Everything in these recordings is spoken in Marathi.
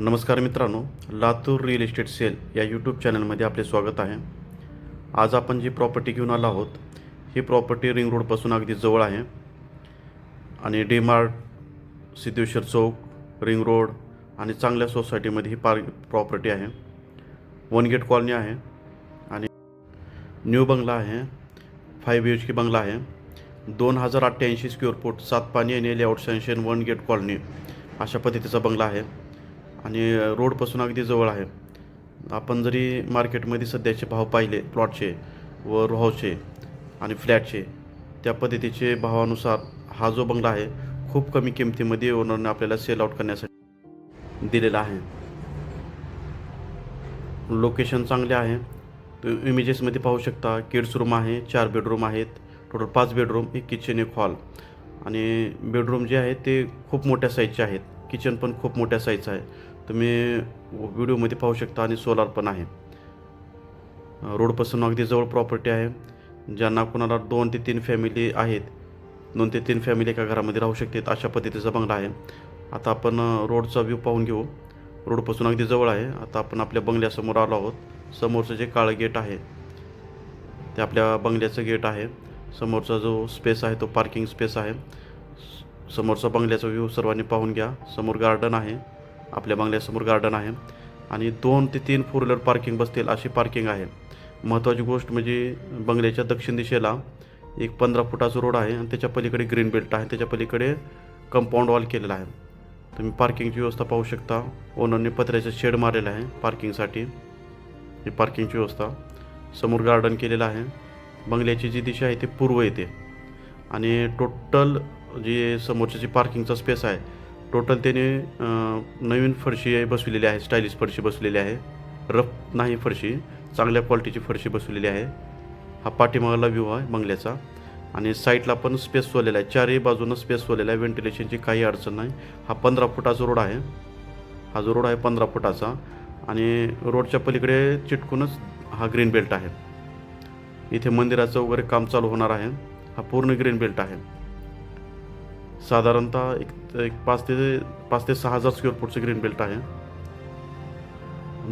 नमस्कार मित्रांनो लातूर रिअल इस्टेट सेल या यूट्यूब चॅनलमध्ये आपले स्वागत आहे. आज आपण जी प्रॉपर्टी घेऊन आलो आहोत ही प्रॉपर्टी रिंग रोडपासून अगदी जवळ आहे. आणि डी मार्ट सिद्धेश्वर चौक रिंग रोड आणि चांगल्या सोसायटीमध्ये ही पार प्रॉपर्टी आहे. वन गेट कॉलनी आहे आणि न्यू बंगला आहे फाईव्ह बी एच के बंगला आहे. दोन हजार अठ्ठ्याऐंशी स्क्वेअर फूट सात पाणी आणि layout sanction one gate colony अशा पद्धतीचा बंगला आहे. आणि रोडपासून अगदी जवळ आहे. आपण जरी मार्केटमध्ये सध्याचे भाव पाहिले प्लॉटचे व रो आणि फ्लॅटचे त्या पद्धतीचे भावानुसार हा जो बंगला आहे खूप कमी किमतीमध्ये ओनरने आपल्याला सेल आउट करण्यासाठी दिलेला आहे. लोकेशन चांगले आहे. तुम्ही इमेजेसमध्ये पाहू शकता किड्स रूम आहे चार बेडरूम आहेत टोटल पाच बेडरूम एक किचन एक हॉल आणि बेडरूम जे आहे ते खूप मोठ्या साईजचे आहेत. किचन पण खूप मोठ्या साईजचं आहे. तुम्ही व्हिडिओमध्ये पाहू शकता आणि सोलार पण आहे. रोडपासून अगदी जवळ प्रॉपर्टी आहे ज्यांना कोणाला दोन ते तीन फॅमिली आहेत दोन ते तीन फॅमिली एका घरामध्ये राहू शकतात अशा पद्धतीचा बंगला आहे. आता आपण रोडचा व्ह्यू पाहून घेऊ. रोडपासून अगदी जवळ आहे. आता आपण आपल्या बंगल्यासमोर आलो आहोत. समोरचं जे काळं गेट आहे ते आपल्या बंगल्याचं गेट आहे. समोरचा जो स्पेस आहे तो पार्किंग स्पेस आहे. स- समोरचा बंगल्याचा व्ह्यू सर्वांनी पाहून घ्या. समोर गार्डन आहे. आपल्या बंगल्यासमोर गार्डन आहे. आणि दोन ते तीन फोर व्हीलर पार्किंग बसतील अशी पार्किंग आहे. महत्त्वाची गोष्ट म्हणजे बंगल्याच्या दक्षिण दिशेला एक पंधरा फुटाचा रोड आहे आणि त्याच्या पलीकडे ग्रीन बेल्ट आहे. त्याच्या पलीकडे कंपाऊंड वॉल केलेला आहे. तुम्ही पार्किंगची व्यवस्था पाहू शकता. ओनरने पत्र्याचं शेड मारलेलं आहे पार्किंगसाठी ही पार्किंगची व्यवस्था समोर गार्डन केलेलं आहे. बंगल्याची जी दिशा आहे ती पूर्व येते. आणि टोटल जी समोरची जी पार्किंगचा स्पेस आहे टोटल त्याने नवीन फरशी बसवलेली आहे स्टायलिश फरशी बसवलेली आहे. रफ नाही फरशी चांगल्या क्वालिटीची फरशी बसवलेली आहे. हा पाठीमागला व्ह्यू आहे बंगल्याचा. आणि साईडला पण स्पेस सोलेला आहे. चारही बाजूनं स्पेस सोलेला आहे. व्हेंटिलेशनची काही अडचण नाही. हा पंधरा फुटाचा रोड आहे. हा जो रोड आहे पंधरा फुटाचा. आणि रोडच्या पलीकडे चिटकूनच हा ग्रीन बेल्ट आहे. इथे मंदिराचं वगैरे काम चालू होणार आहे. हा पूर्ण ग्रीन बेल्ट आहे. साधारणतः एक एक पाच ते पाच ते सहा हजार स्क्वेअर फूटचं ग्रीन बेल्ट आहे.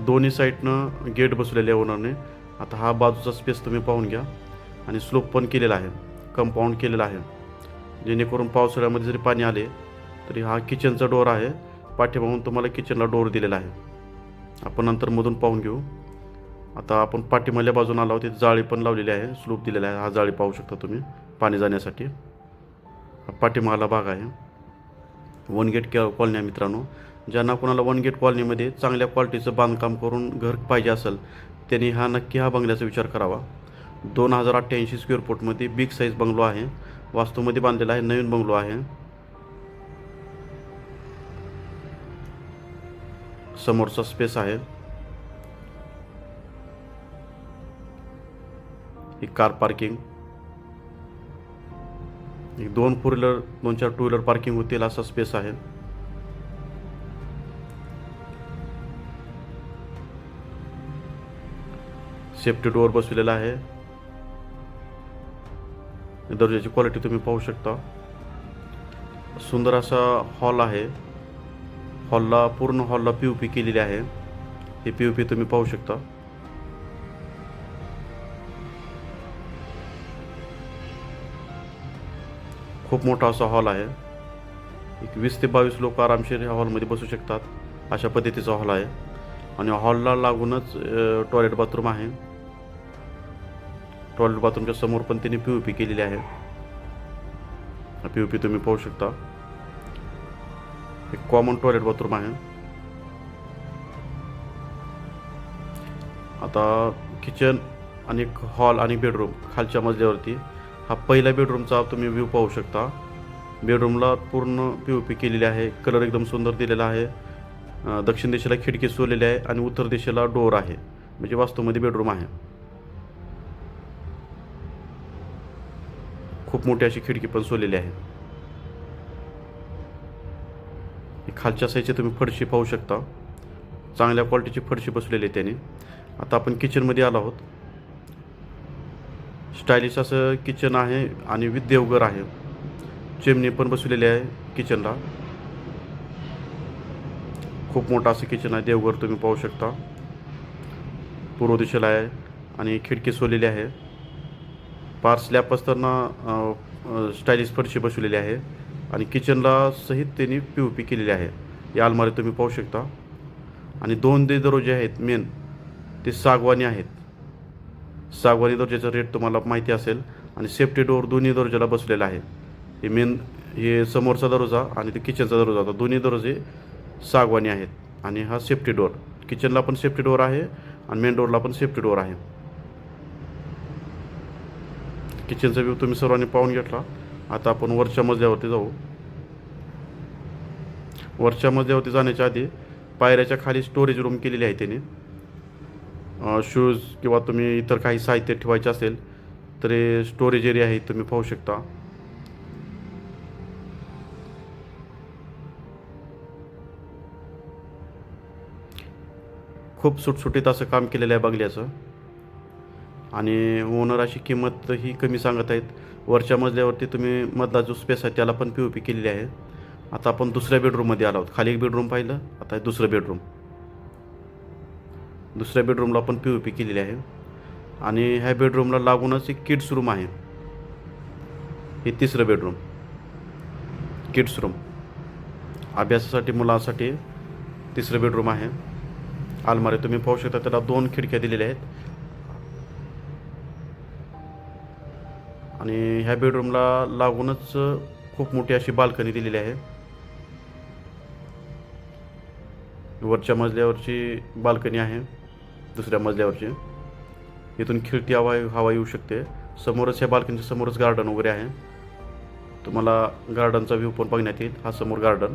दोन्ही साईडनं गेट बसवलेले आहे ओनरने आता हा बाजूचा स्पेस तुम्ही पाहून घ्या. आणि स्लोप पण केलेला आहे. कंपाऊंड केलेला आहे. जेणेकरून पावसाळ्यामध्ये जरी पाणी आले तरी हा किचनचा डोर आहे. पाठीमागून तुम्हाला किचनला डोर दिलेला आहे. आपण नंतर मधून पाहून घेऊ. आता आपण पाठीमागल्या बाजून आलो तिथे जाळी पण लावलेली आहे. स्लोप दिलेला आहे. हा जाळी पाहू शकता तुम्ही. पाणी जाण्यासाठी. पाठीमागला भाग आहे. वन गेट के कॉलनी आहे मित्रांनो. ज्यांना कोणाला वन गेट कॉलनीमध्ये चांगल्या क्वालिटीचं बांधकाम करून घर पाहिजे असेल त्यांनी हा नक्की हा बंगल्याचा विचार करावा. दोन हजार अठ्ठ्याऐंशी स्क्वेअर फूटमध्ये बिग साईज बंगलो आहे. वास्तूमध्ये बांधलेला आहे नवीन बंगलो आहे. समोरचा स्पेस आहे. ही कार पार्किंग एक दोन फोर व्हीलर दोन चार टू व्हीलर पार्किंग होतील असा स्पेस आहे. सेफ्टी डोअर बसवलेला आहे. दर्जाची क्वालिटी तुम्ही पाहू शकता. सुंदर असा हॉल आहे. हॉलला पूर्ण हॉलला पी यू पी केलेली आहे. हे पी ओ पी तुम्ही पाहू शकता. खूप मोठा असा हॉल आहे. एक वीस ते बावीस लोक आरामशीर ह्या हॉलमध्ये बसू शकतात अशा पद्धतीचा हॉल आहे. आणि हॉलला लागूनच टॉयलेट बाथरूम आहे. टॉयलेट बाथरूमच्या समोर पण त्यांनी पी यू पी केलेली आहे. पी यू पी तुम्ही पाहू शकता. एक कॉमन टॉयलेट बाथरूम आहे. आता किचन आणि एक हॉल आणि बेडरूम खालच्या मजल्यावरती. हा पहिल्या बेडरूमचा तुम्ही व्ह्यू पाहू शकता. बेडरूमला पूर्ण पी ओ पी केलेली आहे. कलर एकदम सुंदर दिलेला आहे. दक्षिण दिशेला खिडकी सोडलेली आहे आणि उत्तर दिशेला डोअर आहे. म्हणजे वास्तूमध्ये बेडरूम आहे. खूप मोठी अशी खिडकी पण सोडलेली आहे. खालच्या साईडची तुम्ही फडशी पाहू शकता. चांगल्या क्वालिटीची फडशी बसलेली आहे त्याने. आता आपण किचनमध्ये आलो आहोत. स्टायलिश असं किचन आहे आणि विथ देवघर आहे. चिमणी पण बसवलेली आहे किचनला खूप मोठं असं किचन आहे देवघर तुम्ही पाहू शकता. पूर्व दिशेला आहे आणि खिडकी सोडलेली आहे. पार स्लॅब असताना स्टायलिश फरशी बसवलेली आहे आणि किचनला सहित त्यांनी पी ओ पी केलेली आहे. या अलमारी तुम्ही पाहू शकता. आणि दोन दे दरवाजे आहेत मेन ते सागवानी आहेत. सागवानी दर्जाचा रेट तुम्हाला माहिती असेल आणि सेफ्टी डोअर दोन्ही दर्जाला बसलेला आहे. हे मेन हे समोरचा दरोजा आणि ते किचनचा दरोजा. होता दोन्ही दरोजे सागवानी आहेत आणि हा सेफ्टी डोअर किचनला पण सेफ्टी डोअर आहे आणि मेन डोअरला पण सेफ्टी डोअर आहे. किचनचा व्ह्यू तुम्ही सर्वांनी पाहून घेतला. आता आपण वरच्या मजल्यावरती जाऊ. वरच्या मजल्यावरती जाण्याच्या आधी पायऱ्याच्या खाली स्टोरेज रूम केलेली आहे त्याने. शूज किंवा तुम्ही इतर काही साहित्य ठेवायचे असेल तर हे स्टोरेज एरिया आहे तुम्ही पाहू शकता. खूप सुटसुटीत असं काम केलेलं आहे बंगल्याचं आणि ओनर अशी किंमत ही कमी सांगत आहेत. वरच्या मजल्यावरती तुम्ही मधला जो स्पेस आहे त्याला पण पी ओ पी केलेली आहे. आता आपण दुसऱ्या बेडरूममध्ये आलो आहोत. खाली एक बेडरूम पाहिलं आता दुसरं बेडरूम दुसऱ्या बेडरूमला पण पी ओ पी केलेली आहे. आणि ह्या बेडरूमला लागूनच एक किड्स रूम आहे. हे तिसरं बेडरूम किड्स रूम अभ्यासासाठी मुलांसाठी तिसरं बेडरूम आहे. अलमारी तुम्ही पाहू शकता त्याला दोन खिडक्या दिलेल्या आहेत. आणि ह्या बेडरूमला लागूनच खूप मोठी अशी बाल्कनी दिलेली आहे. वरच्या मजल्यावरची बाल्कनी आहे. दुसऱ्या मजल्यावरची इथून खिडकी हवा हवा येऊ शकते. समोरच या बाल्कनीच्या समोरच गार्डन वगैरे आहे. तुम्हाला गार्डनचा व्ह्यू पण बघण्यात येईल. हा समोर गार्डन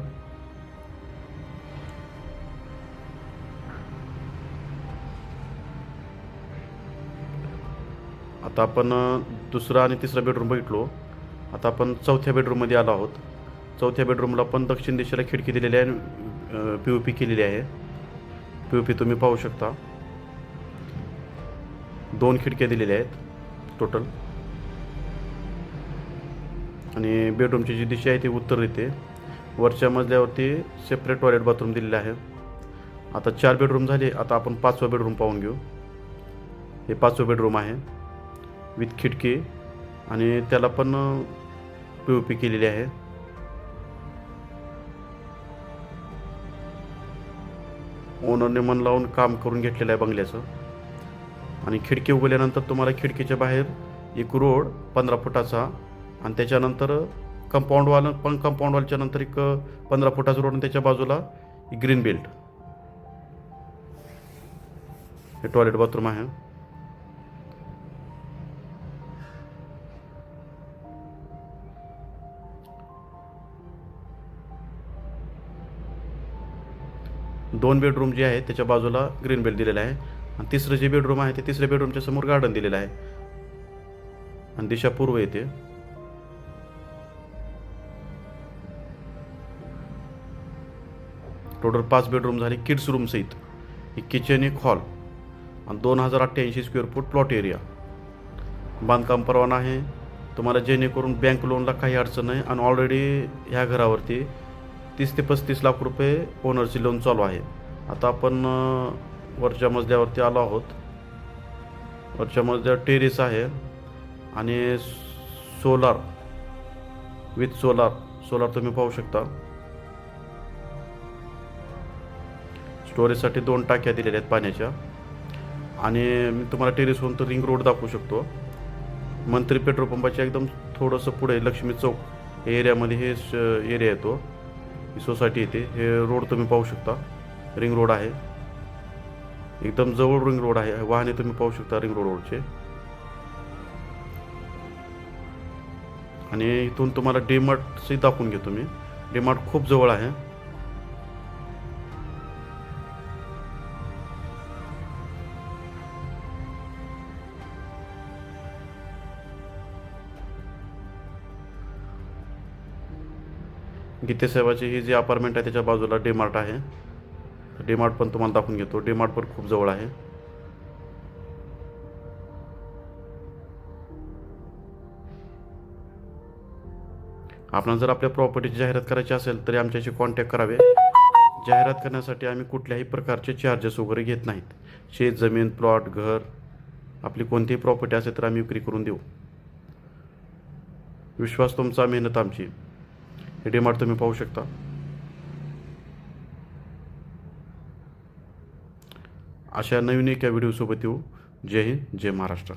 आता आपण दुसरा आणि तिसरा बेडरूम बघितलो. आता आपण चौथ्या बेडरूममध्ये आलो आहोत. चौथ्या बेडरूमला पण दक्षिण दिशेला खिडकी दिलेली आहे पी ओ पी केलेली आहे. पी ओ पी तुम्ही पाहू शकता. दोन खिडक्या दिलेल्या आहेत टोटल आणि बेडरूमची जी दिशा आहे ती उत्तर येते वरच्या मजल्यावरती सेपरेट टॉयलेट बाथरूम दिलेलं आहे. आता चार बेडरूम झाले आता आपण पाचवा बेडरूम पाहून घेऊ. हे पाचवं बेडरूम आहे विथ खिडकी. आणि त्याला पण पी ओ पी केलेली आहे. ओनरने मन लावून काम करून घेतलेलं आहे बंगल्याचं. आणि खिडकी उघडल्यानंतर तुम्हाला खिडकीच्या बाहेर एक रोड पंधरा फुटाचा आणि त्याच्यानंतर कंपाऊंड वॉल पण कंपाऊंड वॉलच्या नंतर एक पंधरा फुटाचा रोड आणि त्याच्या बाजूला ग्रीन बेल्ट हे टॉयलेट बाथरूम आहे. दोन बेडरूम जे आहे त्याच्या बाजूला ग्रीन बेल्ट दिलेला आहे. आणि तिसरं जे बेडरूम आहे ते तिसऱ्या बेडरूमच्या समोर गार्डन दिलेलं आहे. आणि दिशा पूर्व येते. टोटल पाच बेडरूम झाले किड्स रूम सहित. एक किचन एक हॉल आणि दोन हजार अठ्ठ्याऐंशी स्क्वेअर फूट प्लॉट एरिया बांधकाम परवाना आहे. तुम्हाला जेणेकरून बँक लोनला काही अडचण नाही. आणि ऑलरेडी ह्या घरावरती तीस ते पस्तीस लाख रुपये ओनरची लोन चालू आहे. आता आपण वरच्या मजल्यावरती आलो आहोत. वरच्या मजल्यावर टेरेस आहे आणि सोलार विथ सोलार सोलार तुम्ही पाहू शकता. स्टोरेजसाठी दोन टाक्या दिलेल्या आहेत पाण्याच्या. आणि मी तुम्हाला टेरेसवरून तर रिंग रोड दाखवू शकतो. मंत्री पेट्रोल पंपाच्या एकदम थोडंसं पुढे लक्ष्मी चौक एरियामध्ये हे एरिया येतो. ही सोसायटी येते. हे रोड तुम्ही पाहू शकता. रिंग रोड आहे. एकदम जवळ रिंग रोड आहे. वाहने तुम्ही पाहू शकता रिंग रोडवरचे आणि इथून तुम्हाला डीमार्टची दाखवून घेतो मी. डीमार्ट खूप जवळ आहे. गीतेसाहेबाची ही जी अपार्टमेंट आहे त्याच्या बाजूला डीमार्ट आहे. डीमार्ट पण तुम्हाला दाखवून घेतो. डीमार्ट पण खूप जवळ आहे. आपण जर आपल्या प्रॉपर्टीची जाहिरात करायची असेल तरी आमच्याशी कॉन्टॅक्ट करावे. जाहिरात करण्यासाठी आम्ही कुठल्याही प्रकारचे चार्जेस वगैरे घेत नाहीत. शेत जमीन प्लॉट घर आपली कोणतीही प्रॉपर्टी असेल तर आम्ही विक्री करून देऊ. विश्वास तुमचा मेहनत आमची. हे डिमार्ट तुम्ही पाहू शकता. अशा नवीन एका व्हिडिओसोबत येऊ. जय हिंद जय महाराष्ट्र.